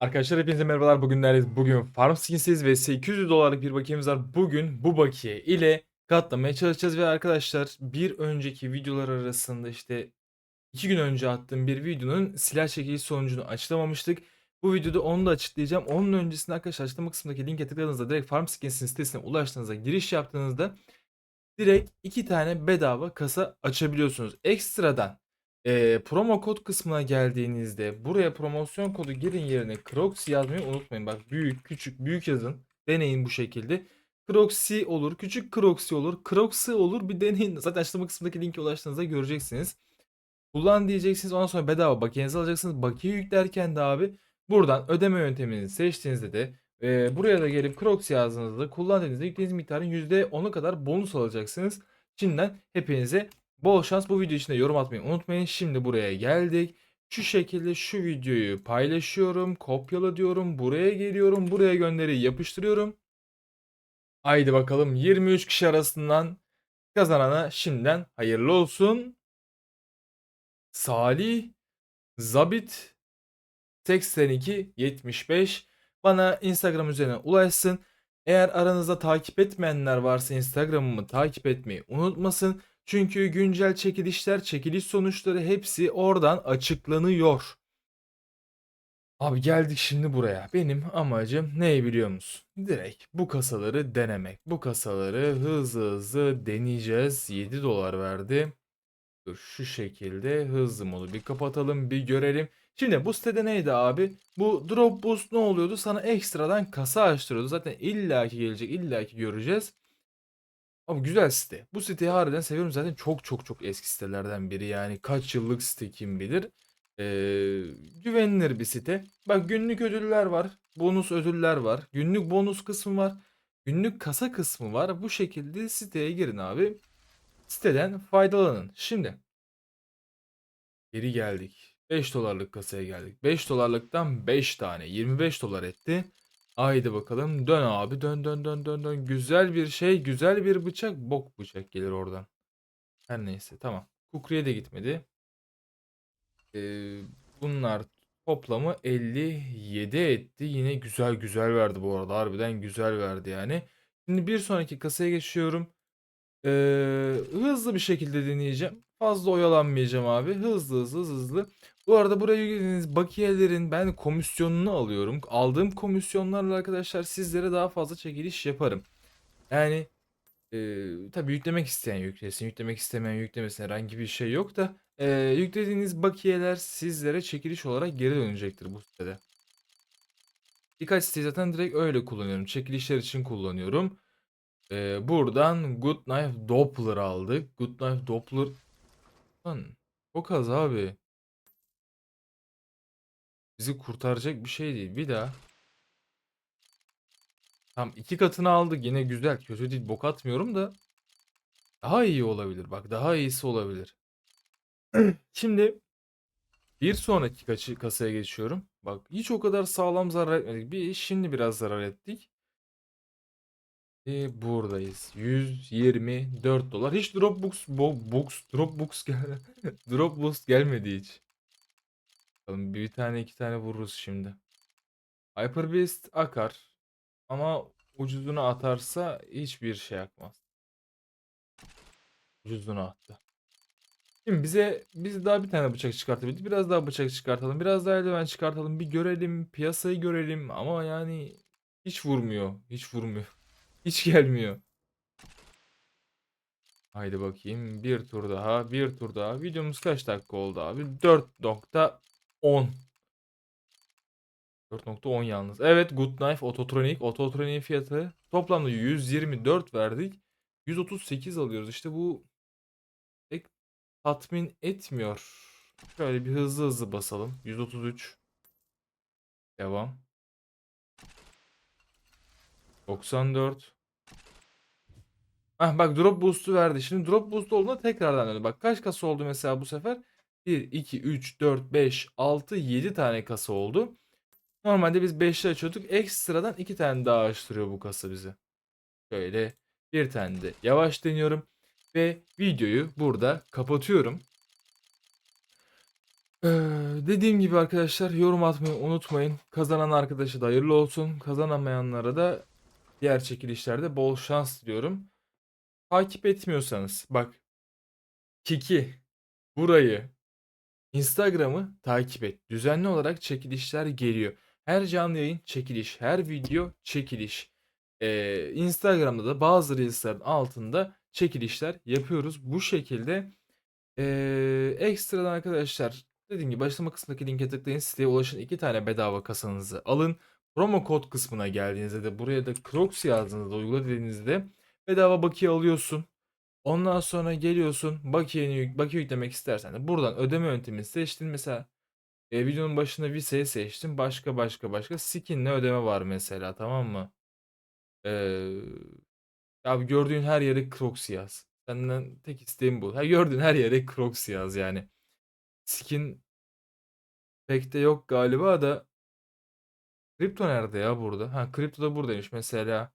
Arkadaşlar hepinize merhabalar. Bugün neredeyiz? Bugün Farm Skins'iz ve 800 dolarlık bir bakiyemiz var. Bugün bu bakiye ile katlamaya çalışacağız ve arkadaşlar bir önceki videolar arasında işte 2 gün önce attığım bir videonun silah çekiliş sonucunu açıklamamıştık. Bu videoda onu da açıklayacağım. Onun öncesinde arkadaşlar açıklama kısmındaki linke tıkladığınızda direkt Farm Skins'in sitesine ulaştığınızda giriş yaptığınızda direkt 2 tane bedava kasa açabiliyorsunuz. Ekstradan Eee, promo kod kısmına geldiğinizde buraya promosyon kodu girin yerine Crocs yazmayı unutmayın. Bak büyük, küçük, büyük yazın. Deneyin bu şekilde. Crocsy olur, küçük Crocsy olur, Crocsy olur. Bir deneyin. Zaten açıklama kısmındaki linke ulaştığınızda göreceksiniz. Kullan diyeceksiniz. Ondan sonra bedava bakiyenizi alacaksınız. Bakiye yüklerken de abi buradan ödeme yöntemini seçtiğinizde de eee, buraya da gelip Crocs yazdığınızda kullan dediğinizde yüklediğiniz miktarın %10'u kadar bonus alacaksınız. Şimdiden hepinize Bol şans bu video için de yorum atmayı unutmayın. Şimdi buraya geldik. Şu şekilde şu videoyu paylaşıyorum. Kopyala diyorum. Buraya geliyorum. Buraya gönderi yapıştırıyorum. Haydi bakalım 23 kişi arasından kazanana şimdiden hayırlı olsun. Salih Zabit 82 75 bana Instagram üzerinden ulaşsın. Eğer aranızda takip etmeyenler varsa Instagram'ımı takip etmeyi unutmasın. Çünkü güncel çekilişler, çekiliş sonuçları hepsi oradan açıklanıyor. Abi geldik şimdi buraya. Benim amacım ne biliyor musun? Direkt bu kasaları denemek. Bu kasaları hızlı hızlı deneyeceğiz. 7 dolar verdi. Dur şu şekilde hızlı modu bir kapatalım bir görelim. Şimdi bu sitede neydi abi? Bu drop boost ne oluyordu? Sana ekstradan kasa açtırıyordu. Zaten illaki gelecek illaki göreceğiz. Abi güzel site. Bu siteyi harbiden seviyorum. Zaten çok çok çok eski sitelerden biri. Yani kaç yıllık site kim bilir. Ee, güvenilir bir site. Bak günlük ödüller var. Bonus ödüller var. Günlük bonus kısmı var. Günlük kasa kısmı var. Bu şekilde siteye girin abi. Siteden faydalanın. Şimdi geri geldik. 5 dolarlık kasaya geldik. 5 dolarlıktan 5 tane. 25 dolar etti. Haydi bakalım. Dön abi. Dön dön dön dön dön. Güzel bir şey. Güzel bir bıçak. Bok bıçak gelir oradan. Her neyse. Tamam. Kukriye de gitmedi. Ee, bunlar toplamı 57 etti. Yine güzel güzel verdi bu arada. Harbiden güzel verdi yani. Şimdi bir sonraki kasaya geçiyorum. Ee, hızlı bir şekilde deneyeceğim. Fazla oyalanmayacağım abi. Hızlı hızlı hızlı. Bu arada buraya yüklediğiniz bakiyelerin ben komisyonunu alıyorum. Aldığım komisyonlarla arkadaşlar sizlere daha fazla çekiliş yaparım. Yani e, tabii yüklemek isteyen yüklesin, yüklemek istemeyen yüklemesin herhangi bir şey yok da e, yüklediğiniz bakiyeler sizlere çekiliş olarak geri dönecektir bu sitede. Birkaç siteyi zaten direkt öyle kullanıyorum. Çekilişler için kullanıyorum. E, buradan Good Knife Doppler aldık. Good Knife Doppler Lan çok az abi. Bizi kurtaracak bir şey değil. Bir daha. Tam iki katını aldık. Yine güzel. Kötü değil. Bok atmıyorum da. Daha iyi olabilir. Bak daha iyisi olabilir. Şimdi bir sonraki kaçı kasaya geçiyorum. Bak hiç o kadar sağlam zarar etmedik. Bir şimdi biraz zarar ettik. E, buradayız. 124 dolar. Hiç Dropbox bo, box Dropbox gel Dropbox gelmedi hiç. Bakalım bir tane iki tane vururuz şimdi. Hyper Beast akar. Ama ucuzunu atarsa hiçbir şey akmaz. Ucuzunu attı. Şimdi bize biz daha bir tane bıçak çıkartabildik. Biraz daha bıçak çıkartalım. Biraz daha eldiven çıkartalım. Bir görelim. Piyasayı görelim. Ama yani hiç vurmuyor. Hiç vurmuyor. Hiç gelmiyor. Haydi bakayım. Bir tur daha. Bir tur daha. Videomuz kaç dakika oldu abi? 4.10 4.10 yalnız. Evet Good Knife Ototronik. Ototronik fiyatı toplamda 124 verdik. 138 alıyoruz. İşte bu pek tatmin etmiyor. Şöyle bir hızlı hızlı basalım. 133. Devam. 94. Ah bak drop boost'u verdi. Şimdi drop boost olduğunda tekrardan döndü. Bak kaç kasa oldu mesela bu sefer? 1, 2, 3, 4, 5, 6, 7 tane kasa oldu. Normalde biz 5'li açıyorduk. Ekstradan 2 tane daha açtırıyor bu kasa bize. Şöyle bir tane de yavaş deniyorum. Ve videoyu burada kapatıyorum. Eee, dediğim gibi arkadaşlar yorum atmayı unutmayın. Kazanan arkadaşa da hayırlı olsun. Kazanamayanlara da diğer çekilişlerde bol şans diliyorum. Takip etmiyorsanız bak Kiki burayı Instagram'ı takip et. Düzenli olarak çekilişler geliyor. Her canlı yayın çekiliş, her video çekiliş. Ee, Instagram'da da bazı reelslerin altında çekilişler yapıyoruz. Bu şekilde ee, ekstradan arkadaşlar dediğim gibi açıklama kısmındaki linke tıklayın siteye ulaşın. iki tane bedava kasanızı alın. Promo kod kısmına geldiğinizde de buraya da Crocs yazdığınızda uygula dediğinizde bedava bakiye alıyorsun. Ondan sonra geliyorsun bakiyeni yük- bakiye yüklemek istersen de buradan ödeme yöntemini seçtin. Mesela e, videonun başında Visa'yı seçtin. Başka başka başka skinle ödeme var mesela tamam mı? Ee, abi gördüğün her yere Crocs yaz. Senden tek isteğim bu. Ha, gördüğün her yere Crocs yaz yani. Skin pek de yok galiba da. Kripto nerede ya burada? Ha kripto da buradaymış. Mesela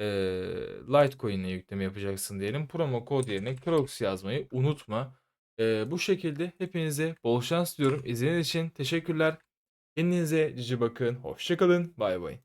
eee Litecoin'e yükleme yapacaksın diyelim. Promo kod yerine Crocs yazmayı unutma. Eee, bu şekilde hepinize bol şans diliyorum. İzlediğiniz için teşekkürler. Kendinize cici bakın. Hoşçakalın. Bay bay.